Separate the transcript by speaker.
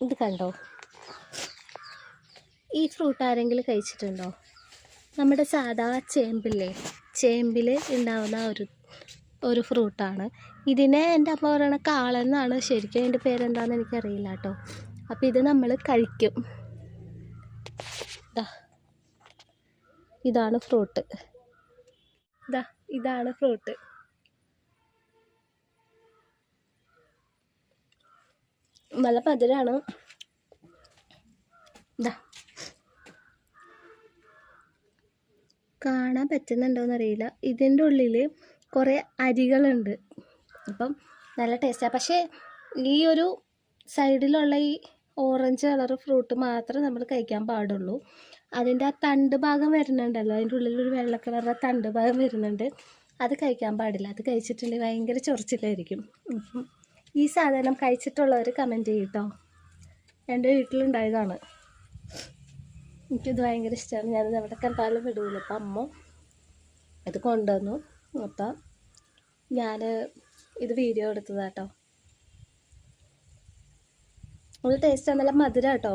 Speaker 1: ഇത് കണ്ടോ? ഈ ഫ്രൂട്ട് ആരെങ്കിലും കഴിച്ചിട്ടുണ്ടോ? നമ്മുടെ സാധാ ചേമ്പില്ലേ? ചേമ്പിൽ ഉണ്ടാവുന്ന ഒരു ഒരു ഫ്രൂട്ടാണ് ഇതിനെ എന്റെ അമ്മ പറയണ കാളെന്നാണ് ശരിക്കും അതിന്റെ പേരെന്താണെന്ന് എനിക്കറിയില്ല കേട്ടോ. അപ്പോൾ ഇത് നമ്മൾ കഴിക്കും. ഇതാ ഇതാണ് ഫ്രൂട്ട് ഇതാ ഇതാണ് ഫ്രൂട്ട് നല്ല മധുരമാണ് കാണാൻ പറ്റുന്നുണ്ടോയെന്ന് അറിയില്ല ഇതിന്റെ ഉള്ളിൽ കുറേ അരികളുണ്ട്. അപ്പം നല്ല ടേസ്റ്റാണ് പക്ഷേ ഈ ഒരു സൈഡിലുള്ള ഈ ഓറഞ്ച് കളർ ഫ്രൂട്ട് മാത്രമേ നമ്മൾ കഴിക്കാൻ പാടുള്ളൂ. അതിന്റെ ആ തണ്ട് ഭാഗം വരുന്നുണ്ടല്ലോ. അതിന്റെ ഉള്ളിൽ ഒരു വെള്ള കളറുടെ തണ്ട് ഭാഗം വരുന്നുണ്ട്. അത് കഴിക്കാൻ പാടില്ല. അത് കഴിച്ചിട്ടുണ്ടെങ്കിൽ ഭയങ്കര ചൊറിച്ചിലായിരിക്കും. ഈ സാധനം കഴിച്ചിട്ടുള്ളവർ കമന്റ് ചെയ്യട്ടോ. എന്റെ വീട്ടിലുണ്ടായതാണ്. എനിക്കിത് ഭയങ്കര ഇഷ്ടമാണ് ഞാനിത് എവിടെ കണ്ടാലും വിടൂല. അപ്പം അമ്മ ഇത് കൊണ്ടുവന്നു. അപ്പം ഞാൻ ഇത് വീഡിയോ എടുത്തതാട്ടോ. ഒരു ടേസ്റ്റ് നല്ല മധുരം കേട്ടോ